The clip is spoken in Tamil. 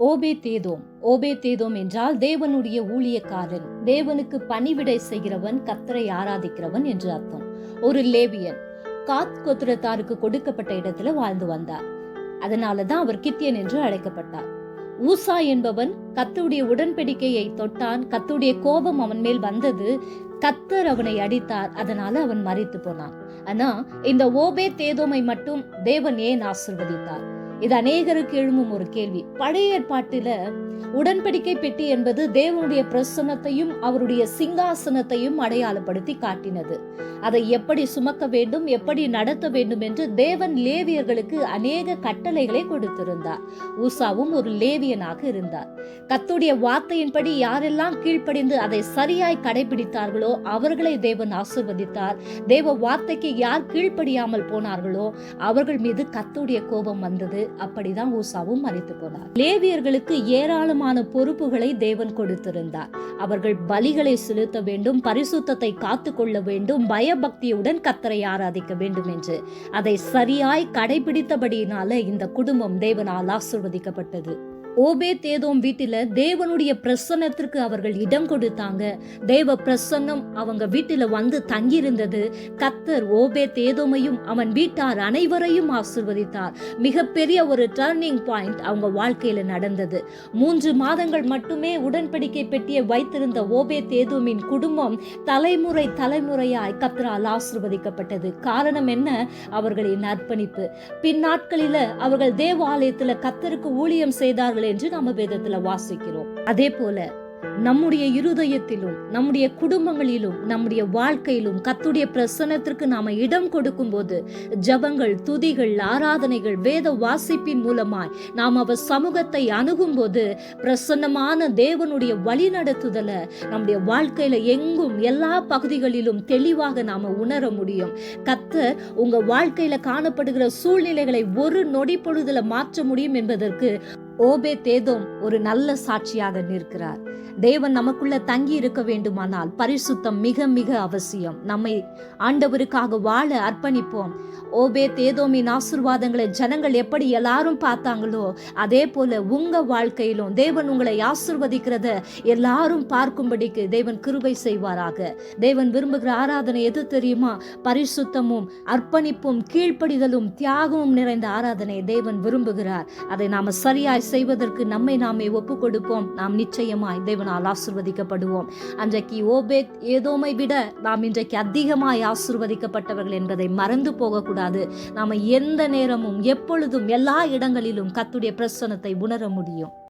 ஓபே தேதோம் ஓபே தேதோம் என்றால் தேவனுடைய ஊழியக்காரன் தேவனுக்கு பணிவிடை செய்கிறவன் கத்தரை ஆராதிக்கிறவன் என்று அர்த்தம். ஒரு லேவியன் காத் கோத்திரத்தாருக்கு கொடுக்கப்பட்ட இடத்துல வாழ்ந்து வந்தார். அதனால தான் அவர் கித்தியன் என்று அழைக்கப்பட்டார். ஊசா என்பவன் கத்துடைய உடன்படிக்கையை தொட்டான் கத்துடைய கோபம் அவன் மேல் வந்தது கத்தர் அவனை அடித்தார் அதனால அவன் மறித்து போனான். ஆனா இந்த ஓபே தேதோமை மட்டும் தேவன் ஏன் ஆசிர்வதித்தார்? இது அநேகருக்கு எழும்பும் ஒரு கேள்வி. பழைய ஏற்பாட்டில உடன்படிக்கை பெட்டி என்பது தேவனுடைய பிரசன்னத்தையும் அவருடைய சிங்காசனத்தையும் அடையாளப்படுத்தி காட்டினது. அதை எப்படி சுமக்க வேண்டும் எப்படி நடத்த வேண்டும் என்று தேவன் லேவியர்களுக்கு அநேக கட்டளைகளை கொடுத்திருந்தார். ஊசாவும் ஒரு லேவியனாக இருந்தார். கத்துடைய வார்த்தையின்படி யாரெல்லாம் கீழ்ப்படிந்து அதை சரியாய் கடைபிடித்தார்களோ அவர்களை தேவன் ஆசிர்வதித்தார். தேவ வார்த்தைக்கு யார் கீழ்ப்படியாமல் போனார்களோ அவர்கள் மீது கத்துடைய கோபம் வந்தது. அப்படிதான் ஊசாவும் மறித்து போனார். லேவியர்களுக்கு ஏராளமான பொறுப்புகளை தேவன் கொடுத்திருந்தார். அவர்கள் பலிகளை செலுத்த வேண்டும் பரிசுத்தத்தை காத்து கொள்ள வேண்டும் பயபக்தியுடன் கத்தரை ஆராதிக்க வேண்டும் என்று. அதை சரியாய் கடைபிடித்தபடியினால இந்த குடும்பம் தேவனால் ஆசிர்வதிக்கப்பட்டது. ஓபே தேதோம் வீட்டில தேவனுடைய பிரசன்னத்திற்கு அவர்கள் இடம் கொடுத்தாங்க. தேவ பிரசன்னம் அவங்க வீட்டில வந்து தங்கியிருந்தது. கத்தர் ஓபே தேதோமையும் அவன் வீட்டார் அனைவரையும் ஆசிர்வதித்தார். மிகப்பெரிய ஒரு டர்னிங் பாயிண்ட் அவங்க வாழ்க்கையில நடந்தது. மூன்று மாதங்கள் மட்டுமே உடன்படிக்கை பெட்டியை வைத்திருந்த ஓபே தேதோமின் குடும்பம் தலைமுறை தலைமுறையாய் கத்தரால் ஆசிர்வதிக்கப்பட்டது. காரணம் என்ன? அவர்களின் அர்ப்பணிப்பு. பின்னாட்களில அவர்கள் தேவாலயத்துல கத்தருக்கு ஊழியம் செய்தார்கள் என்று நாம வேதத்துல வாசிக்கிறோம். அதே போல நம்முடைய இருதயத்திலும் நம்முடைய குடும்பங்களிலும் நம்முடைய வாழ்க்கையிலும் கத்துடைய பிரசன்னத்திற்கு நாம இடம் கொடுக்கும் போது ஜபங்கள் துதிகள் ஆராதனைகள் வேத வாசிப்பின் மூலமாய் நாம் அவர் சமூகத்தை அணுகும் போது பிரசன்னமான தேவனுடைய வழிநடத்துதலை நம்முடைய வாழ்க்கையில எங்கும் எல்லா பகுதிகளிலும் தெளிவாக நாம உணர முடியும். கத்த உங்க வாழ்க்கையில காணப்படுகிற சூழ்நிலைகளை ஒரு நொடி பொழுதுல மாற்ற முடியும் என்பதற்கு ஓபே தேதோம் ஒரு நல்ல சாட்சியாக நிற்கிறார். தேவன் நமக்குள்ள தங்கி இருக்க வேண்டுமானால் பரிசுத்தம் மிக மிக அவசியம். நம்மை ஆண்டவருக்காக வாழ அர்ப்பணிப்போம். ஓபே தேதோமின் ஆசிர்வாதங்களை ஜனங்கள் எப்படி எல்லாரும் பார்த்தாங்களோ அதே போல உங்க வாழ்க்கையிலும் தேவன் உங்களை ஆசிர்வதிக்கிறத எல்லாரும் பார்க்கும்படிக்கு தேவன் கிருபை செய்வாராக. தேவன் விரும்புகிற ஆராதனை எது தெரியுமா? பரிசுத்தமும் அர்ப்பணிப்பும் கீழ்ப்படிதலும் தியாகமும் நிறைந்த ஆராதனை தேவன் விரும்புகிறார். அதை நாம சரியாய் செய்வதற்கு நம்மை நாமே ஒப்பு கொடுப்போம் நாம் நிச்சயமாய் தேவன் தேவனால் ஆசிர்வதிக்கப்படுவோம். அன்றைக்கு ஓபேத் ஏதோமை விட நாம் இன்றைக்கு அதிகமாய் ஆசிர்வதிக்கப்பட்டவர்கள் என்பதை மறந்து போகக்கூடாது. நாம எந்த நேரமும் எப்பொழுதும் எல்லா இடங்களிலும் கத்துடைய பிரசனத்தை உணர முடியும்.